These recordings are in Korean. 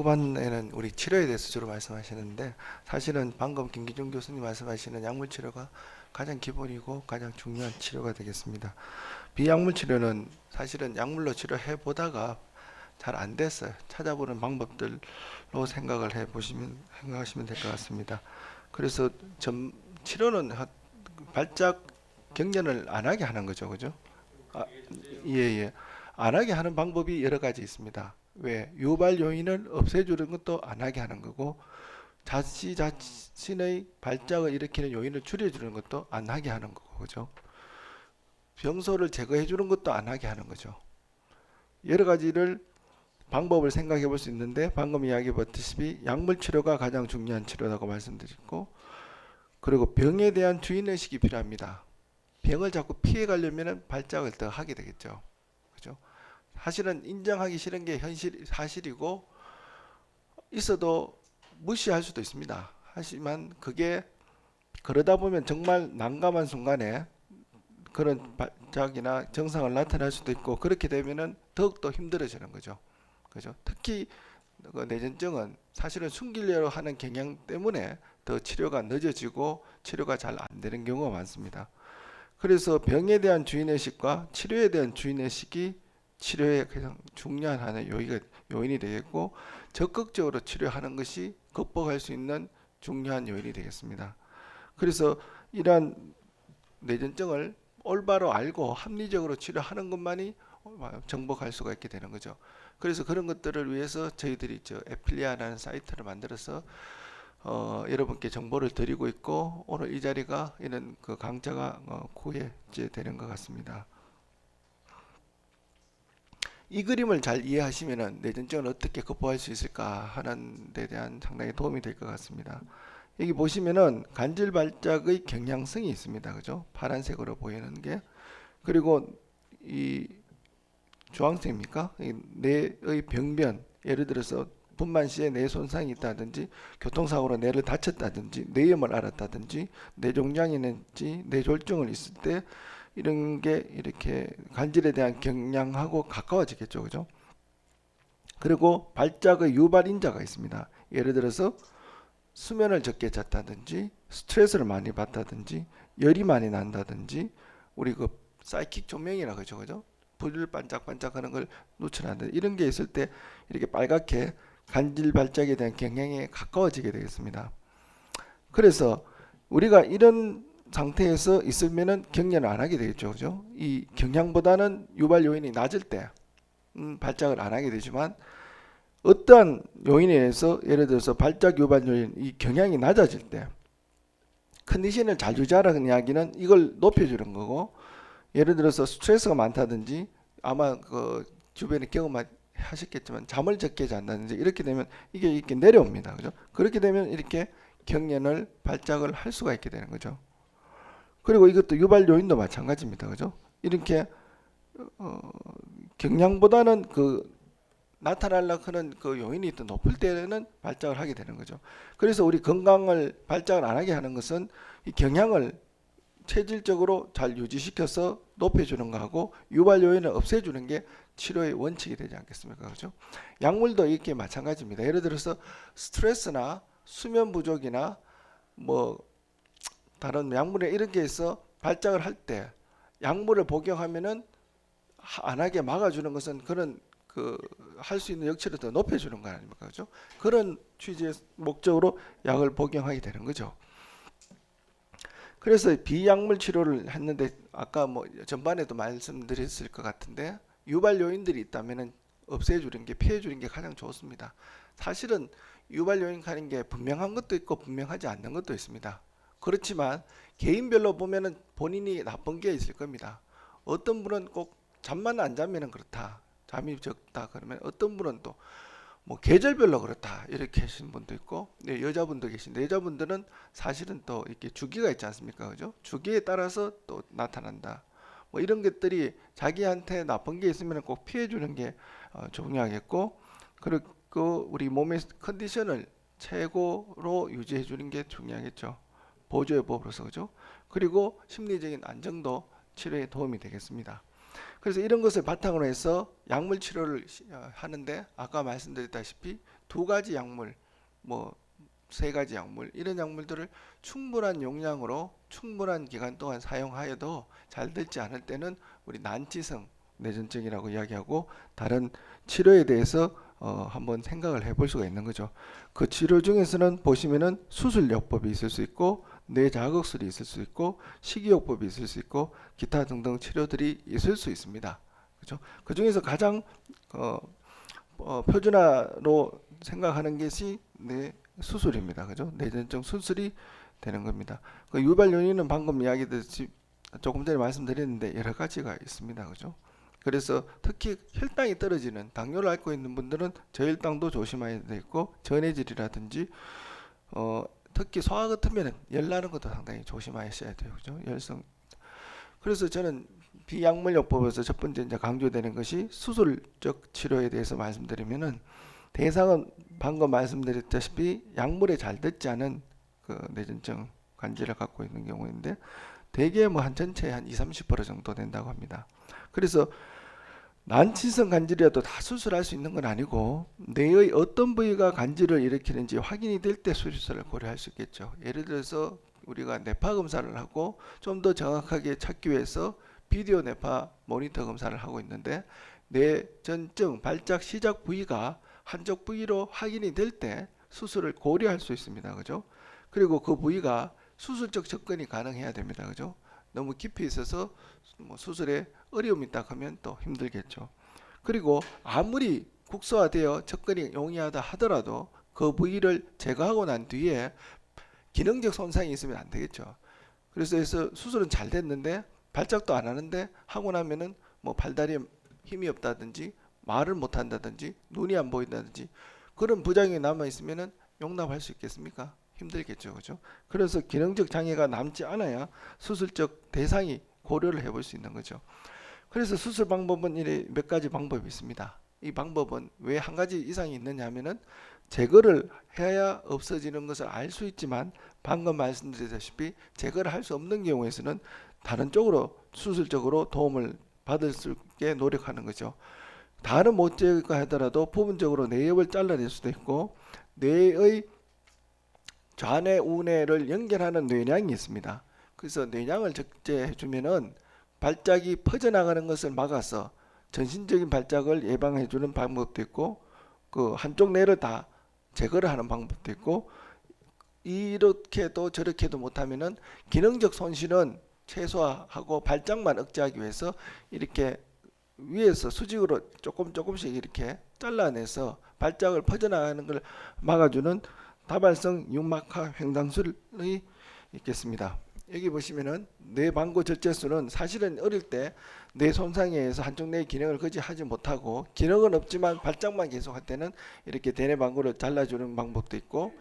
후반에는 우리 치료에 대해서 주로 말씀하시는데 사실은 방금 김기중 교수님 말씀하시는 약물 치료가 가장 기본이고 가장 중요한 치료가 되겠습니다. 비약물 치료는 사실은 약물로 치료해 보다가 잘 안 됐어요. 찾아보는 방법들로 생각을 해 보시면 생각하시면 될 것 같습니다. 그래서 점 치료는 하- 발작 경련을 안 하게 하는 거죠, 그죠? 아, 예, 예. 안 하게 하는 방법이 여러 가지 있습니다. 왜 유발 요인을 없애주는 것도 안 하게 하는 거고 자시 자신의 발작을 일으키는 요인을 줄여주는 것도 안 하게 하는 거고 그죠? 병소를 제거해 주는 것도 안 하게 하는 거죠. 여러 가지를 방법을 생각해 볼 수 있는데 방금 이야기 봤듯이 약물 치료가 가장 중요한 치료라고 말씀드렸고 그리고 병에 대한 주인 의식이 필요합니다. 병을 자꾸 피해 가려면 발작을 더 하게 되겠죠. 사실은 인정하기 싫은 게 현실 사실이고 있어도 무시할 수도 있습니다. 하지만 그게 그러다 보면 정말 난감한 순간에 그런 발작이나 증상을 나타날 수도 있고 그렇게 되면은 더욱더 힘들어지는 거죠. 그죠? 특히 그 뇌전증은 사실은 숨기려고 하는 경향 때문에 더 치료가 늦어지고 치료가 잘 안 되는 경우가 많습니다. 그래서 병에 대한 주인의식과 치료에 대한 주인의식이 치료의 가장 중요한 하나의 요인이, 요인이 되겠고 적극적으로 치료하는 것이 극복할 수 있는 중요한 요인이 되겠습니다. 그래서 이러한 뇌전증을 올바로 알고 합리적으로 치료하는 것만이 정복할 수가 있게 되는 거죠. 그래서 그런 것들을 위해서 저희들이 저 에필리아라는 사이트를 만들어서 어, 여러분께 정보를 드리고 있고 오늘 이 자리가 이런 그 강좌가 어, 구해제 되는 것 같습니다. 이 그림을 잘 이해하시면은 뇌전증을 어떻게 극복할 수 있을까 하는 데 대한 상당히 도움이 될 것 같습니다. 여기 보시면은 간질 발작의 경향성이 있습니다. 그죠? 파란색으로 보이는 게 그리고 이 주황색입니까? 이 뇌의 병변 예를 들어서 분만 시에 뇌 손상이 있다든지 교통사고로 뇌를 다쳤다든지 뇌염을 앓았다든지 뇌종양이든지 뇌졸중을 있을 때 이런 게 이렇게 간질에 대한 경향하고 가까워지겠죠, 그죠? 그리고 발작의 유발 인자가 있습니다. 예를 들어서 수면을 적게 잤다든지 스트레스를 많이 받다든지 열이 많이 난다든지 우리 그 사이킥 조명이라 그죠, 그죠? 불을 반짝반짝하는 걸 노출한다 이런 게 있을 때 이렇게 빨갛게 간질 발작에 대한 경향에 가까워지게 되겠습니다. 그래서 우리가 이런 상태에서 있으면은 경련을 안 하게 되겠죠, 그죠? 이 경향보다는 유발 요인이 낮을 때 음, 발작을 안 하게 되지만 어떠한 요인에 의해서 예를 들어서 발작 유발 요인 이 경향이 낮아질 때 컨디션을 잘 유지하라는 이야기는 이걸 높여주는 거고 예를 들어서 스트레스가 많다든지 아마 그 주변에 경험하 하셨겠지만 잠을 적게 잔다든지 이렇게 되면 이게 이렇게 내려옵니다. 그죠? 그렇게 되면 이렇게 경련을 발작을 할 수가 있게 되는 거죠. 그리고 이것도 유발 요인도 마찬가지입니다. 그죠? 이렇게 어, 경량보다는 그 나타나려고 하는 그 요인이 더 높을 때는 발작을 하게 되는 거죠. 그래서 우리 건강을 발작을 안 하게 하는 것은 이 경향을 체질적으로 잘 유지시켜서 높여주는 거하고 유발 요인을 없애주는 게 치료의 원칙이 되지 않겠습니까? 그렇죠? 약물도 이렇게 마찬가지입니다. 예를 들어서 스트레스나 수면 부족이나 뭐 다른 약물에 이런 게 있어 발작을 할 때 약물을 복용하면은 하- 안 하게 막아주는 것은 그런 그 할 수 있는 역치를 더 높여주는 거 아닙니까? 그렇죠? 그런 취지의 목적으로 약을 복용하게 되는 거죠. 그래서 비약물 치료를 했는데 아까 뭐 전반에도 말씀드렸을 것 같은데 유발 요인들이 있다면은 없애주는 게 피해주는 게 가장 좋습니다. 사실은 유발 요인 하는 게 분명한 것도 있고 분명하지 않는 것도 있습니다. 그렇지만 개인별로 보면은 본인이 나쁜 게 있을 겁니다. 어떤 분은 꼭 잠만 안 자면은 그렇다. 잠이 적다 그러면 어떤 분은 또 뭐 계절별로 그렇다. 이렇게 하시는 분도 있고 네, 여자분도 계신데 여자분들은 사실은 또 이렇게 주기가 있지 않습니까? 그죠? 주기에 따라서 또 나타난다. 뭐 이런 것들이 자기한테 나쁜 게 있으면 꼭 피해 주는 게 어, 중요하겠고 그리고 우리 몸의 컨디션을 최고로 유지해 주는 게 중요하겠죠 보조의 법으로서 그죠 그리고 심리적인 안정도 치료에 도움이 되겠습니다. 그래서 이런 것을 바탕으로 해서 약물 치료를 시- 어, 하는데 아까 말씀드렸다시피 두 가지 약물, 뭐 세 가지 약물 이런 약물들을 충분한 용량으로 충분한 기간 동안 사용하여도 잘 되지 않을 때는 우리 난치성 뇌전증이라고 이야기하고 다른 치료에 대해서 어, 한번 생각을 해볼 수가 있는 거죠. 그 치료 중에서는 보시면은 수술요법이 있을 수 있고 뇌 자극술이 있을 수 있고 식이요법이 있을 수 있고 기타 등등 치료들이 있을 수 있습니다. 그렇죠? 그 중에서 가장 어, 어, 표준화로 생각하는 것이 뇌 수술입니다. 그죠? 뇌전증 수술이 되는 겁니다. 그 유발 요인은 방금 이야기했듯이 조금 전에 말씀드렸는데 여러 가지가 있습니다. 그죠? 그래서 특히 혈당이 떨어지는 당뇨를 앓고 있는 분들은 저혈당도 조심해야 되고 전해질이라든지 어, 특히 소화 같으면 열 나는 것도 상당히 조심하셔야 돼요. 그죠? 열성. 그래서 저는 비약물요법에서 첫 번째 이제 강조되는 것이 수술적 치료에 대해서 말씀드리면은 대상은 방금 말씀드렸다시피 약물에 잘 듣지 않은 그 뇌전증 관절을 갖고 있는 경우인데 대개 뭐 한 전체의 한 2, 30% 정도 된다고 합니다. 그래서 난치성 간질이라도 다 수술할 수 있는 건 아니고 뇌의 어떤 부위가 간질을 일으키는지 확인이 될 때 수술을 고려할 수 있겠죠. 예를 들어서 우리가 뇌파 검사를 하고 좀 더 정확하게 찾기 위해서 비디오 뇌파 모니터 검사를 하고 있는데 뇌 전증 발작 시작 부위가 한쪽 부위로 확인이 될 때 수술을 고려할 수 있습니다. 그죠? 그리고 그 부위가 수술적 접근이 가능해야 됩니다. 그죠? 너무 깊이 있어서 뭐 수술에 어려움이 있다 하면 또 힘들겠죠. 그리고 아무리 국소화되어 접근이 용이하다 하더라도 그 부위를 제거하고 난 뒤에 기능적 손상이 있으면 안 되겠죠. 그래서 수술은 잘 됐는데 발작도 안 하는데 하고 나면은 뭐 팔다리에 힘이 없다든지 말을 못 한다든지 눈이 안 보인다든지 그런 부작용이 남아 있으면은 용납할 수 있겠습니까? 힘들겠죠. 그죠? 그래서 기능적 장애가 남지 않아야 수술적 대상이 고려를 해볼 수 있는 거죠. 그래서 수술 방법은 이래 몇 가지 방법이 있습니다. 이 방법은 왜 한 가지 이상이 있느냐 하면은 제거를 해야 없어지는 것을 알 수 있지만 방금 말씀드렸다시피 제거를 할 수 없는 경우에서는 다른 쪽으로 수술적으로 도움을 받을 수 있게 노력하는 거죠. 다른 못 제거하더라도 부분적으로 뇌엽을 잘라낼 수도 있고 뇌의 좌뇌 우뇌를 연결하는 뇌량이 있습니다. 그래서 뇌량을 적재해 주면은 발작이 퍼져나가는 것을 막아서 전신적인 발작을 예방해 주는 방법도 있고 그 한쪽 뇌를 다 제거를 하는 방법도 있고 이렇게도 저렇게도 못하면은 기능적 손실은 최소화하고 발작만 억제하기 위해서 이렇게 위에서 수직으로 조금 조금씩 이렇게 잘라내서 발작을 퍼져나가는 걸 막아주는 다발성 육막하 횡단술이 있겠습니다. 여기 보시면은 뇌 방구 절제술은 사실은 어릴 때 뇌 손상에 의해서 한쪽 뇌 기능을 거의 하지 못하고 기능은 없지만 발작만 계속할 때는 이렇게 대뇌 방구를 잘라주는 방법도 있고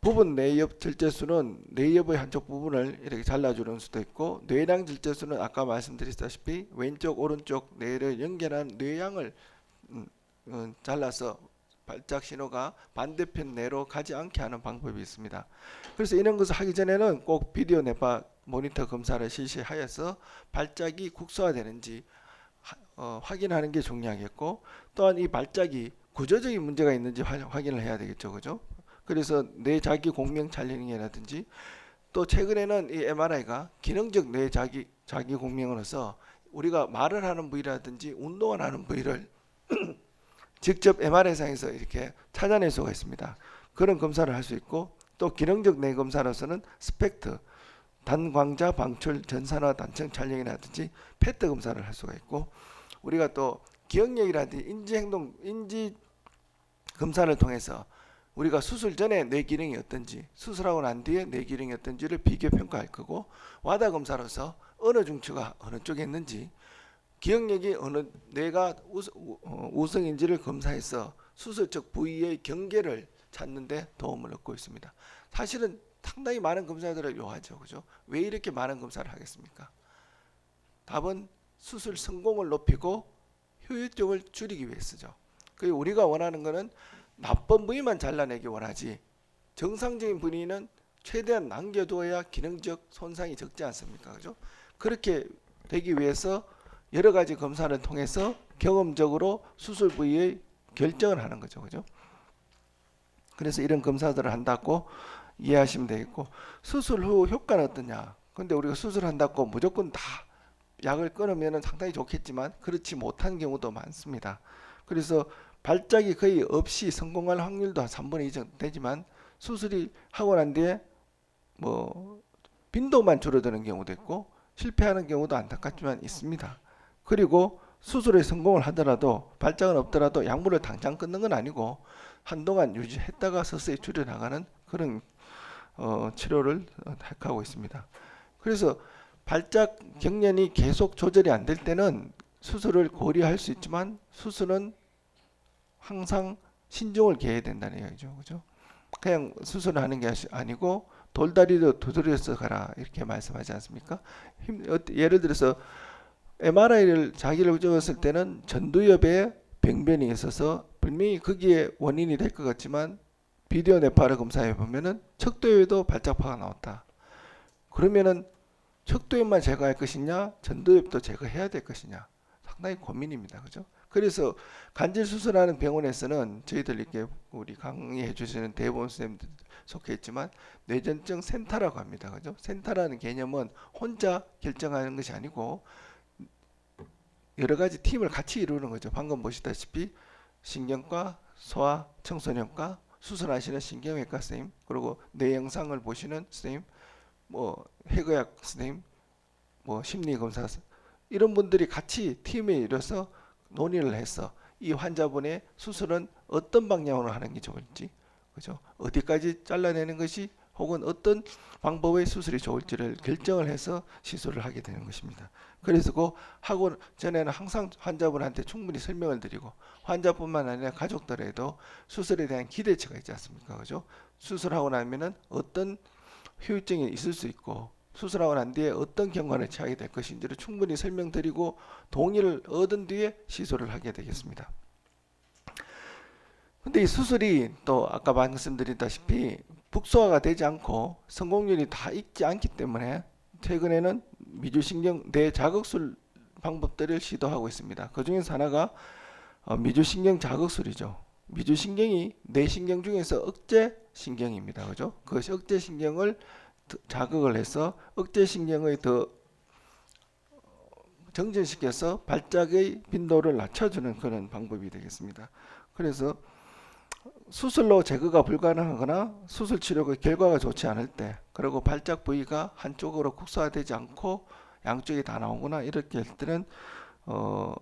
부분 뇌엽 절제술은 뇌엽의 한쪽 부분을 이렇게 잘라주는 수도 있고 뇌량 절제술은 아까 말씀드렸다시피 왼쪽 오른쪽 뇌를 연결한 뇌양을 음, 음, 잘라서 발작 신호가 반대편 뇌로 가지 않게 하는 방법이 있습니다. 그래서 이런 것을 하기 전에는 꼭 비디오 뇌파 모니터 검사를 실시하여서 발작이 국소화되는지 하- 어, 확인하는 게 중요하겠고 또한 이 발작이 구조적인 문제가 있는지 화- 확인을 해야 되겠죠, 그죠? 그래서 뇌 자기 공명 촬영이라든지 또 최근에는 이 MRI가 기능적 뇌 자기 자기 공명으로서 우리가 말을 하는 부위라든지 운동을 하는 부위를 직접 MRI상에서 이렇게 찾아낼 수가 있습니다. 그런 검사를 할 수 있고 또 기능적 뇌 검사로서는 스펙트 단광자 방출 전산화 단층 촬영이라든지 페트 검사를 할 수가 있고 우리가 또 기억력이라든지 인지 행동 인지 검사를 통해서 우리가 수술 전에 뇌 기능이 어떤지 수술하고 난 뒤에 뇌 기능이 어떤지를 비교 평가할 거고 와다 검사로서 어느 중추가 어느 쪽에 있는지 기억력이 어느 뇌가 우스, 우- 어, 우성인지를 검사해서 수술적 부위의 경계를 찾는데 도움을 얻고 있습니다. 사실은 상당히 많은 검사들을 요하죠, 그죠? 왜 이렇게 많은 검사를 하겠습니까? 답은 수술 성공을 높이고 효율적을 줄이기 위해서죠. 그 우리가 원하는 거는 나쁜 부위만 잘라내기 원하지 정상적인 부위는 최대한 남겨두어야 기능적 손상이 적지 않습니까? 그죠? 그렇게 되기 위해서 여러 가지 검사를 통해서 경험적으로 수술 부위의 결정을 하는 거죠. 그죠? 그래서 이런 검사들을 한다고 이해하시면 되겠고 수술 후 효과는 어떠냐? 근데 우리가 수술한다고 무조건 다 약을 끊으면 상당히 좋겠지만 그렇지 못한 경우도 많습니다. 그래서 발작이 거의 없이 성공할 확률도 한 3분의 2 정도 되지만 수술이 하고 난 뒤에 뭐 빈도만 줄어드는 경우도 있고 실패하는 경우도 안타깝지만 있습니다. 그리고 수술에 성공을 하더라도 발작은 없더라도 약물을 당장 끊는 건 아니고 한동안 유지했다가 서서히 줄여나가는 그런 어, 치료를 어, 택하고 있습니다. 그래서 발작 경련이 계속 조절이 안 될 때는 수술을 고려할 수 있지만 수술은 항상 신중을 기해야 된다는 얘기죠. 그죠? 그냥 수술을 하는 게 아니고 돌다리도 두드려서 가라 이렇게 말씀하지 않습니까? 힘, 어, 예를 들어서 MRI를 자기를 찍었을 때는 전두엽에 병변이 있어서 분명히 거기에 원인이 될 것 같지만 비디오 뇌파를 검사해 보면은 척도엽에도 발작파가 나왔다. 그러면은 척도엽만 제거할 것이냐, 전두엽도 제거해야 될 것이냐 상당히 고민입니다. 그죠? 그래서 간질 수술하는 병원에서는 저희들 이렇게 우리 강의해 주시는 대부분 선생님들 속해 있지만 뇌전증 센터라고 합니다. 그죠? 센터라는 개념은 혼자 결정하는 것이 아니고 여러 가지 팀을 같이 이루는 거죠. 방금 보시다시피 신경과 소아 청소년과 수술하시는 신경외과 선생님 그리고 뇌 영상을 보시는 선생님 뭐 해고약 선생님 뭐 심리검사 이런 분들이 같이 팀에 이뤄서 논의를 해서 이 환자분의 수술은 어떤 방향으로 하는 게 좋을지 그죠 어디까지 잘라내는 것이 혹은 어떤 방법의 수술이 좋을지를 결정을 해서 시술을 하게 되는 것입니다. 그래서 그 하고 전에는 항상 환자분한테 충분히 설명을 드리고 환자뿐만 아니라 가족들에도 수술에 대한 기대치가 있지 않습니까? 그죠? 수술하고 나면은 어떤 후유증이 있을 수 있고 수술하고 난 뒤에 어떤 경과를 취하게 될 것인지를 충분히 설명드리고 동의를 얻은 뒤에 시술을 하게 되겠습니다. 근데 이 수술이 또 아까 말씀드렸다시피 북소화가 되지 않고 성공률이 다 있지 않기 때문에 최근에는 미주신경 뇌자극술 방법들을 시도하고 있습니다. 그 중에서 하나가 어, 미주신경 자극술이죠. 미주신경이 뇌신경 중에서 억제 신경입니다. 그죠? 그 억제 신경을 더 자극을 해서 억제 신경의 더 정전시켜서 발작의 빈도를 낮춰주는 그런 방법이 되겠습니다. 그래서 수술로 제거가 불가능하거나 수술 치료가 결과가 좋지 않을 때 그리고 발작 부위가 한쪽으로 국소화되지 않고 양쪽이 다 나오거나 이렇게 할 때는 어,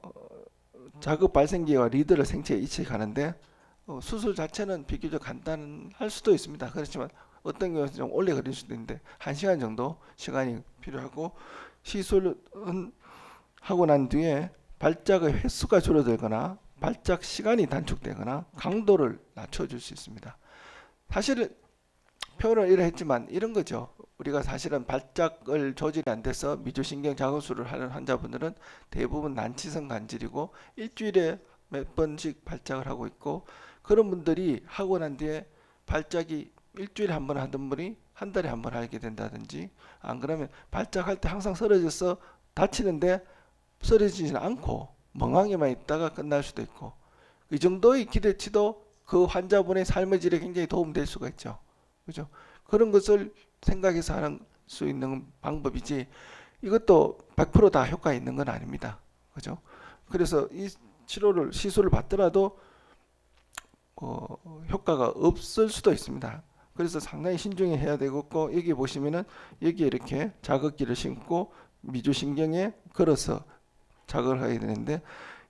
자극 발생기와 리드를 생체에 이식하는데 어, 수술 자체는 비교적 간단할 수도 있습니다. 그렇지만 어떤 경우는 좀 오래 걸릴 수도 있는데 한 시간 정도 시간이 필요하고 시술은 하고 난 뒤에 발작의 횟수가 줄어들거나 발작 시간이 단축되거나 강도를 낮춰줄 수 있습니다. 사실은 표현을 이래 했지만 이런 거죠. 우리가 사실은 발작을 조절이 안 돼서 미주신경 자극술을 하는 환자분들은 대부분 난치성 간질이고 일주일에 몇 번씩 발작을 하고 있고 그런 분들이 하고 난 뒤에 발작이 일주일에 한 번 하던 분이 한 달에 한 번 하게 된다든지 안 그러면 발작할 때 항상 쓰러져서 다치는데 쓰러지지는 않고 멍하게만 있다가 끝날 수도 있고 이 정도의 기대치도 그 환자분의 삶의 질에 굉장히 도움될 수가 있죠. 그죠? 그런 것을 생각해서 하는 수 있는 방법이지 이것도 100%다 효과 있는 건 아닙니다. 그죠? 그래서 이 치료를 시술을 받더라도 어, 효과가 없을 수도 있습니다. 그래서 상당히 신중히 해야 되겠고 여기 보시면은 여기 이렇게 자극기를 심고 미주신경에 걸어서 자극을 하게 되는데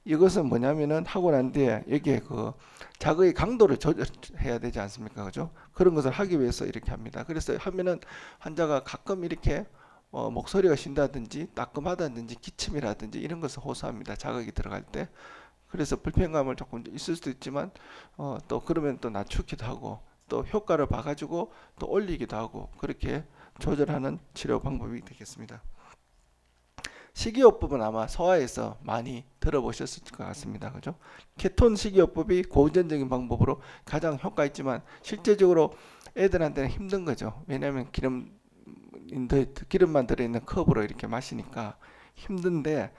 이것은 뭐냐면은 하고 난 뒤에 여기에 그 자극의 강도를 조절해야 되지 않습니까? 그죠? 그런 것을 하기 위해서 이렇게 합니다. 그래서 하면은 환자가 가끔 이렇게 어, 목소리가 쉰다든지 따끔하다든지 기침이라든지 이런 것을 호소합니다. 자극이 들어갈 때. 그래서 불편감을 조금 있을 수도 있지만 어, 또 그러면 또 낮추기도 하고 또 효과를 봐가지고 또 올리기도 하고 그렇게 조절하는 치료 방법이 되겠습니다. 식이요법은 아마 소아에서 많이 들어보셨을 것 같습니다. 그죠? 케톤 식이요법이 고전적인 방법으로 가장 효과 있지만 실제적으로 애들한테는 힘든 거죠. 왜냐하면 기름 기름만 들어있는 컵으로 이렇게 마시니까 힘든데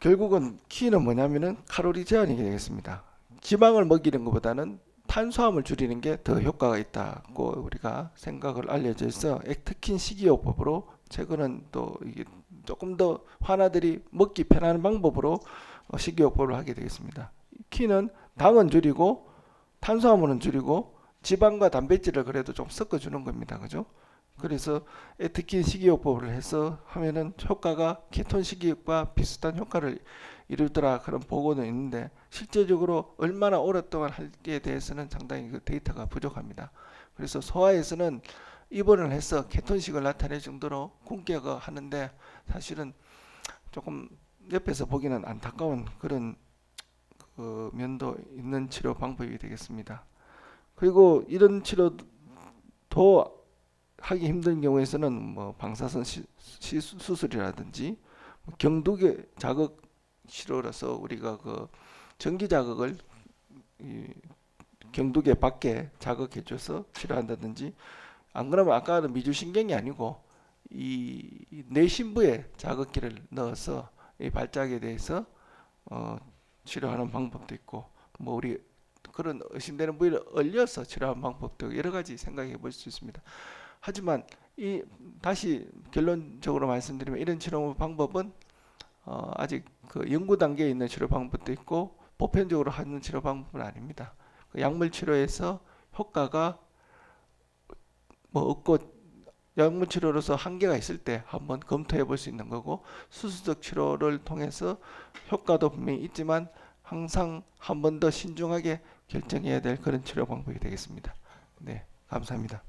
결국은 키는 뭐냐면은 칼로리 제한이 되겠습니다. 지방을 먹이는 것보다는 탄수화물 줄이는 게 더 효과가 있다고 우리가 생각을 알려져 있어 액트킨 식이요법으로 최근은 또 이게 조금 더 환아들이 먹기 편한 방법으로 어, 식이요법을 하게 되겠습니다. 키는 당은 줄이고 탄수화물은 줄이고 지방과 단백질을 그래도 좀 섞어주는 겁니다. 그죠? 그래서 액트킨 식이요법을 해서 하면은 효과가 케톤 식이요법과 비슷한 효과를 이루더라 그런 보고는 있는데 실제적으로 얼마나 오랫동안 할지에 대해서는 상당히 그 데이터가 부족합니다. 그래서 소아에서는 입원을 해서 케톤식을 나타낼 정도로 굶게 하는데 사실은 조금 옆에서 보기는 안타까운 그런 그 면도 있는 치료 방법이 되겠습니다. 그리고 이런 치료도 하기 힘든 경우에서는 뭐 방사선 시, 시- 수술이라든지 뭐 경두계 자극 치료라서 우리가 그 전기 자극을 이 경두계 밖에 자극해줘서 치료한다든지 안 그러면 아까는 미주신경이 아니고 이 뇌신부에 자극기를 넣어서 이 발작에 대해서 어, 치료하는 방법도 있고 뭐 우리 그런 의심되는 부위를 얼려서 치료하는 방법도 여러 가지 생각해 볼 수 있습니다. 하지만 이 다시 결론적으로 말씀드리면 이런 치료 방법은 어, 아직 그 연구 단계에 있는 치료 방법도 있고 보편적으로 하는 치료 방법은 아닙니다. 그 약물 치료에서 효과가 뭐 없고 약물 치료로서 한계가 있을 때 한번 검토해 볼 수 있는 거고 수술적 치료를 통해서 효과도 분명히 있지만 항상 한 번 더 신중하게 결정해야 될 그런 치료 방법이 되겠습니다. 네, 감사합니다.